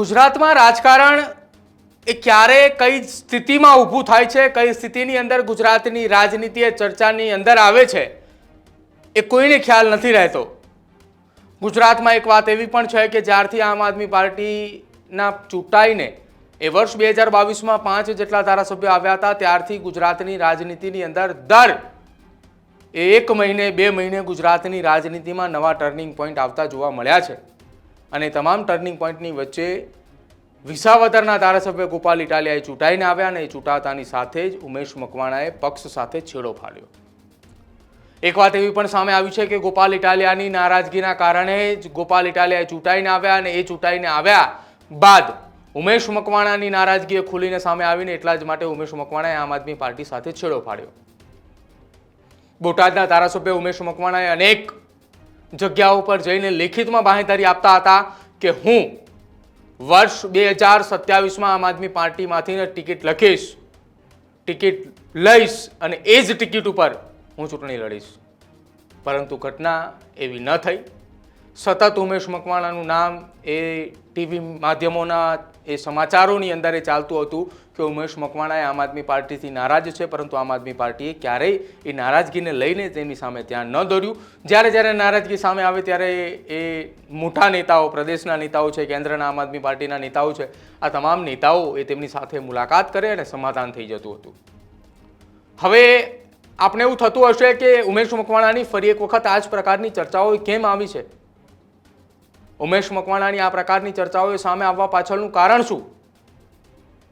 ગુજરાતમાં રાજકારણ એ ક્યારે કઈ સ્થિતિમાં ઊભું થાય છે, કઈ સ્થિતિની અંદર ગુજરાતની રાજનીતિ એ ચર્ચાની અંદર આવે છે, એ કોઈને ખ્યાલ નથી રહેતો. ગુજરાતમાં એક વાત એવી પણ છે કે જ્યારથી આમ આદમી પાર્ટીના ચૂંટાઈને એ વર્ષ બે હજાર બાવીસમાં પાંચ જેટલા ધારાસભ્યો આવ્યા હતા, ત્યારથી ગુજરાતની રાજનીતિની અંદર દર એક મહિને, બે મહિને ગુજરાતની રાજનીતિમાં નવા ટર્નિંગ પોઈન્ટ આવતા જોવા મળ્યા છે. અને તમામ ટર્નિંગ પોઈન્ટની વચ્ચે વિસાવદરના ધારાસભ્ય ગોપાલ ઇટાલિયાએ ચૂંટાઈને આવ્યા અને એ ચૂંટાતાની સાથે જ ઉમેશ મકવાણાએ પક્ષ સાથે છેડો ફાડ્યો. એક વાત એવી પણ સામે આવી છે કે ગોપાલ ઇટાલિયાની નારાજગીના કારણે જ ગોપાલ ઇટાલિયાએ ચૂંટાઈને આવ્યા અને એ ચૂંટાઈને આવ્યા બાદ ઉમેશ મકવાણાની નારાજગીએ ખુલીને સામે આવીને એટલા જ માટે ઉમેશ મકવાણાએ આમ આદમી પાર્ટી સાથે છેડો ફાડ્યો. બોટાદના ધારાસભ્ય ઉમેશ મકવાણાએ અનેક જગ્યાઓ પર જઈને લેખિતમાં બાહેંધરી આપતા હતા કે હું વર્ષ બે હજાર સત્યાવીસમાં આમ આદમી પાર્ટીમાંથી ટિકિટ લખીશ, ટિકિટ લઈશ અને એ જ ટિકિટ ઉપર હું ચૂંટણી લડીશ. પરંતુ ઘટના એવી ન થઈ. સતત ઉમેશ મકવાણાનું નામ એ ટીવી માધ્યમોના એ સમાચારોની અંદર એ ચાલતું હતું કે ઉમેશ મકવાણાએ આમ આદમી પાર્ટીથી નારાજ છે, પરંતુ આમ આદમી પાર્ટીએ ક્યારેય એ નારાજગીને લઈને તેની સામે ધ્યાન ન દોર્યું જ્યારે જ્યારે નારાજગી સામે આવે ત્યારે એ મોટા નેતાઓ, પ્રદેશના નેતાઓ છે, કેન્દ્રના આમ આદમી પાર્ટીના નેતાઓ છે, આ તમામ નેતાઓ એ તેમની સાથે મુલાકાત કરે અને સમાધાન થઈ જતું હતું. હવે આપણે એવું થતું હશે કે ઉમેશ મકવાણાની ફરી એક વખત આ જ પ્રકારની ચર્ચાઓ કેમ આવી છે? ઉમેશ મકવાણાની આ પ્રકારની ચર્ચાઓ સામે આવવા પાછળનું કારણ શું?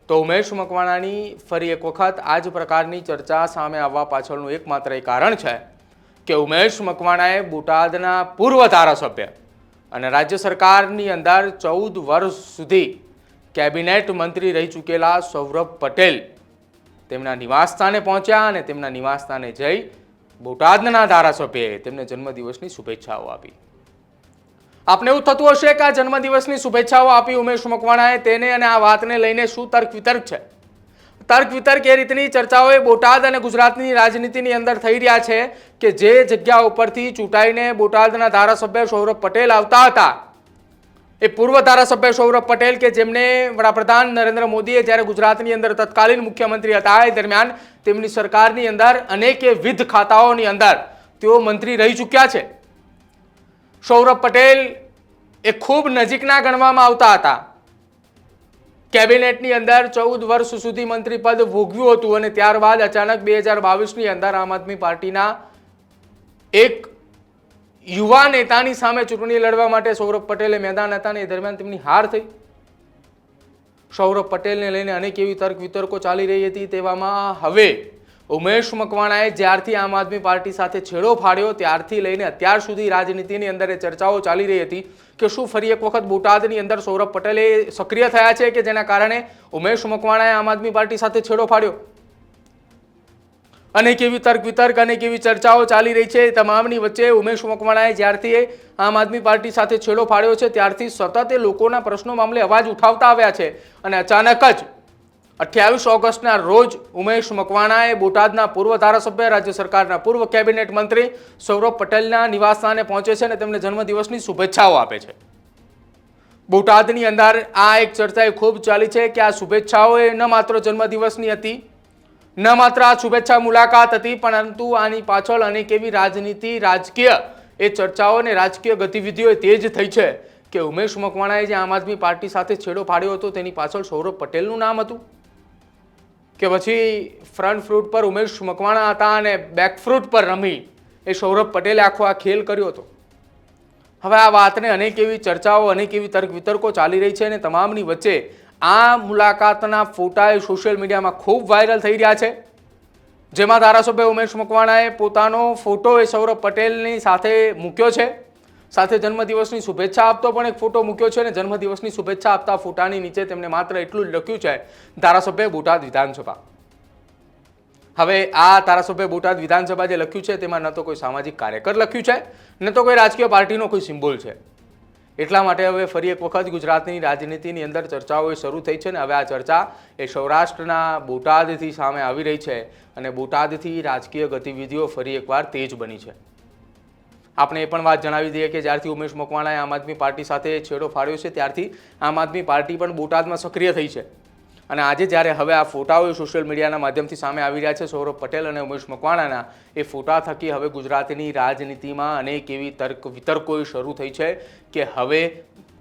તો ઉમેશ મકવાણાની ફરી એક વખત આ જ પ્રકારની ચર્ચા સામે આવવા પાછળનું એકમાત્ર એ કારણ છે કે ઉમેશ મકવાણાએ બોટાદના પૂર્વ ધારાસભ્ય અને રાજ્ય સરકારની અંદર ચૌદ વર્ષ સુધી કેબિનેટ મંત્રી રહી ચૂકેલા સૌરભ પટેલ તેમના નિવાસસ્થાને પહોંચ્યા અને તેમના નિવાસસ્થાને જઈ બોટાદના ધારાસભ્યએ તેમને જન્મદિવસની શુભેચ્છાઓ આપી. આપને એવું થતું હશે કે આ જન્મદિવસની શુભેચ્છાઓ આપી ઉમેશ મકવાણાએ તેને અને આ વાતને લઈને શું તર્ક વિતર્ક છે? તર્ક વિતર્ક એ રીતની ચર્ચાઓ બોટાદ અને ગુજરાતની રાજનીતિની અંદર થઈ રહ્યા છે કે જે જગ્યા ઉપરથી ચૂંટાઈને બોટાદના ધારાસભ્ય સૌરભ પટેલ આવતા હતા. એ પૂર્વ ધારાસભ્ય સૌરભ પટેલ કે જેમને વડાપ્રધાન નરેન્દ્ર મોદીએ જ્યારે ગુજરાતની અંદર તત્કાલીન મુખ્યમંત્રી હતા, એ દરમિયાન તેમની સરકારની અંદર અનેકે વિધ ખાતાઓની અંદર તેઓ મંત્રી રહી ચૂક્યા છે. સૌરભ પટેલ એ ખૂબ નજીકના ગણવામાં આવતા હતા. કેબિનેટની અંદર ચૌદ વર્ષ સુધી મંત્રી પદ ભોગવ્યું હતું અને ત્યારબાદ અચાનક બે હજાર બાવીસની અંદર આમ આદમી પાર્ટીના એક યુવા નેતાની સામે ચૂંટણી લડવા માટે સૌરભ પટેલે મેદાન હતા અને એ દરમિયાન તેમની હાર થઈ. સૌરભ પટેલને લઈને અનેક એવી તર્ક વિતર્કો ચાલી રહી હતી તેવામાં હવે ઉમેશ મકવાણાએ જ્યારથી આમ આદમી પાર્ટી સાથે છેડો ફાડ્યો, ત્યારથી લઈને અત્યાર સુધી રાજનીતિની અંદર ચર્ચાઓ ચાલી રહી હતી કે શું ફરી એક વખત બોટાદની અંદર સૌરભ પટેલે સક્રિય થયા છે કે જેના કારણે ઉમેશ મકવાણાએ આમ આદમી પાર્ટી સાથે છેડો ફાડ્યો? અનેક એવી તર્ક વિતર્ક અનેક એવી ચર્ચાઓ ચાલી રહી છે તમામની વચ્ચે ઉમેશ મકવાણાએ જ્યારથી આમ આદમી પાર્ટી સાથે છેડો ફાડ્યો છે, ત્યારથી સતત એ લોકોના પ્રશ્નો મામલે અવાજ ઉઠાવતા આવ્યા છે અને અચાનક જ અઠ્યાવીસ ઓગસ્ટના રોજ ઉમેશ મકવાણાએ બોટાદના પૂર્વ ધારાસભ્ય, રાજ્ય સરકારના પૂર્વ કેબિનેટ મંત્રી સૌરભ પટેલના નિવાસસ્થાને પહોંચે છે અને તેમને જન્મદિવસની શુભેચ્છાઓ આપે છે. બોટાદની અંદર આ એક ચર્ચા એ ખૂબ ચાલી છે કે આ શુભેચ્છાઓ એ ન માત્ર જન્મદિવસની હતી, ન માત્ર આ શુભેચ્છા મુલાકાત હતી, પરંતુ આની પાછળ અનેક એવી રાજનીતિ, રાજકીય એ ચર્ચાઓ અને રાજકીય ગતિવિધિઓ તેજ થઈ છે કે ઉમેશ મકવાણાએ જે આમ આદમી પાર્ટી સાથે છેડો ફાડ્યો હતો તેની પાછળ સૌરભ પટેલનું નામ હતું. કે પછી ફ્રન્ટ ફ્રૂટ પર ઉમેશ મકવાણા હતા અને બેક ફ્રૂટ પર રમી. એ સૌરભ પટેલે આખો આ ખેલ કર્યો હતો. હવે આ વાતને અનેક એવી ચર્ચાઓ, અનેક એવી તર્ક વિતર્કો ચાલી રહી છે અને તમામની વચ્ચે આ મુલાકાતના ફોટા એ સોશિયલ મીડિયામાં ખૂબ વાયરલ થઈ રહ્યા છે. જેમાં ધારાસભ્ય ઉમેશ મકવાણાએ પોતાનો ફોટો એ સૌરભ પટેલની સાથે મૂક્યો છે. સાથે જન્મદિવસની શુભેચ્છા આપતો પણ એક ફોટો મૂક્યો છે અને જન્મદિવસની શુભેચ્છા આપતા ફોટાની નીચે તેમણે માત્ર એટલું જ લખ્યું છે, ધારાસભ્ય બોટાદ વિધાનસભા. હવે આ ધારાસભ્ય બોટાદ વિધાનસભા જે લખ્યું છે, તેમાં ન તો કોઈ સામાજિક કાર્યકર લખ્યું છે, ન તો કોઈ રાજકીય પાર્ટીનો કોઈ સિમ્બોલ છે. એટલા માટે હવે ફરી એક વખત ગુજરાતની રાજનીતિની અંદર ચર્ચાઓ શરૂ થઈ છે ને હવે આ ચર્ચા એ સૌરાષ્ટ્રના બોટાદથી સામે આવી રહી છે અને બોટાદથી રાજકીય ગતિવિધિઓ ફરી એકવાર તેજ બની છે. આપણે એ પણ વાત જણાવી દઈએ કે જ્યારથી ઉમેશ મકવાણાએ આમ આદમી પાર્ટી સાથે છેડો ફાડ્યો છે, ત્યારથી આમ આદમી પાર્ટી પણ બોટાદમાં સક્રિય થઈ છે. અને આજે જ્યારે હવે આ ફોટાઓ સોશિયલ મીડિયાના માધ્યમથી સામે આવી રહ્યા છે, સૌરભ પટેલ અને ઉમેશ મકવાણાના એ ફોટા થકી હવે ગુજરાતની રાજનીતિમાં અનેક એવી તર્ક વિતર્કો શરૂ થઈ છે કે હવે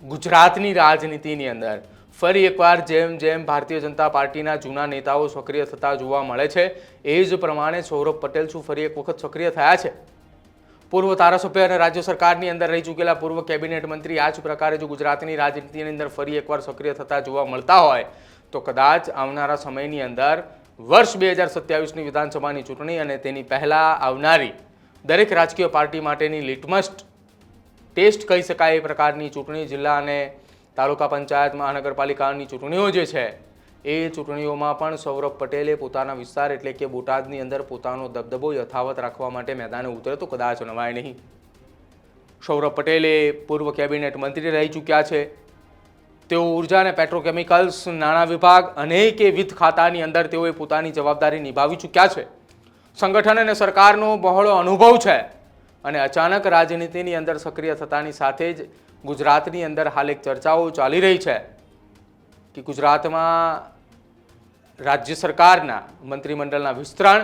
ગુજરાતની રાજનીતિની અંદર ફરી એકવાર જેમ જેમ ભારતીય જનતા પાર્ટીના જૂના નેતાઓ સક્રિય થતા જોવા મળે છે, એ જ પ્રમાણે સૌરભ પટેલ શું ફરી એક વખત સક્રિય થયા છે? પૂર્વ ધારાસભ્ય અને રાજ્ય સરકારની અંદર રહી ચૂકેલા પૂર્વ કેબિનેટ મંત્રી આ જ પ્રકારે જો ગુજરાતની રાજનીતિની અંદર ફરી એકવાર સક્રિય થતા જોવા મળતા હોય, તો કદાચ આવનારા સમયની અંદર વર્ષ બે હજાર સત્યાવીસની વિધાનસભાની ચૂંટણી અને તેની પહેલાં આવનારી દરેક રાજકીય પાર્ટી માટેની લિટમસ્ટ ટેસ્ટ કહી શકાય એ પ્રકારની ચૂંટણી જિલ્લા અને તાલુકા પંચાયત મહાનગરપાલિકાની ચૂંટણીઓ જે છે એ ચૂંટણીઓમાં પણ સૌરભ પટેલે પોતાના વિસ્તાર એટલે કે બોટાદની અંદર પોતાનો દબદબો યથાવત રાખવા માટે મેદાને ઉતરે તો કદાચ નવાય નહીં. સૌરભ પટેલે પૂર્વ કેબિનેટ મંત્રી રહી ચૂક્યા છે. તેઓ ઊર્જા અને પેટ્રોકેમિકલ્સ, નાણાં વિભાગ અનેકેવિધ ખાતાની અંદર તેઓએ પોતાની જવાબદારી નિભાવી ચૂક્યા છે. સંગઠન અને સરકારનો બહોળો અનુભવ છે અને અચાનક રાજનીતિની અંદર સક્રિય થતાની સાથે જ ગુજરાતની અંદર હાલ એક ચર્ચાઓ ચાલી રહી છે કે ગુજરાતમાં રાજ્ય સરકારના મંત્રીમંડળના વિસ્તરણ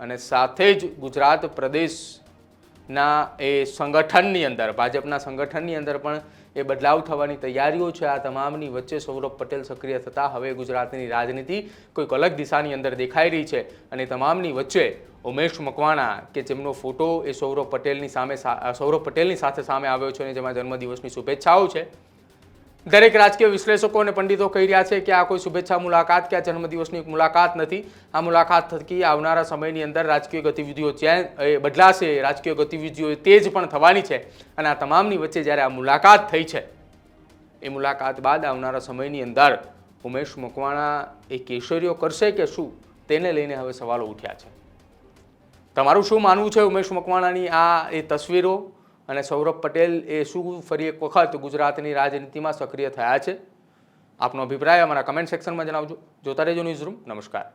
અને સાથે જ ગુજરાત પ્રદેશના એ સંગઠનની અંદર, ભાજપના સંગઠનની અંદર પણ એ બદલાવ થવાની તૈયારીઓ છે. આ તમામની વચ્ચે સૌરભ પટેલ સક્રિય થતાં હવે ગુજરાતની રાજનીતિ કોઈક અલગ દિશાની અંદર દેખાઈ રહી છે અને તમામની વચ્ચે ઉમેશ મકવાણા કે જેમનો ફોટો એ સૌરભ પટેલની સામે સૌરભ પટેલની સાથે સામે આવ્યો છે અને જેમાં જન્મદિવસની શુભેચ્છાઓ છે. દરેક રાજકીય વિશ્લેષકો અને પંડિતો કહી રહ્યા છે કે આ કોઈ શુભેચ્છા મુલાકાત કે આ જન્મદિવસની મુલાકાત નથી. આ મુલાકાત થકી આવનારા સમયની અંદર રાજકીય ગતિવિધિઓ બદલાશે. રાજકીય ગતિવિધિઓ તેજ પણ થવાની છે અને આ તમામની વચ્ચે જ્યારે આ મુલાકાત થઈ છે, એ મુલાકાત બાદ આવનારા સમયની અંદર ઉમેશ મકવાણા એ કેસરીઓ કરશે કે શું? તેને લઈને હવે સવાલો ઉઠ્યા છે. તમારું શું માનવું છે ઉમેશ મકવાણાની આ એ તસવીરો? અને સૌરભ પટેલ એ શું ફરી એક વખત ગુજરાતની રાજનીતિમાં સક્રિય થયા છે? આપનો અભિપ્રાય અમારા કમેન્ટ સેક્શનમાં જણાવજો. જોતા રહેજો ન્યૂઝ રૂમ નમસ્કાર.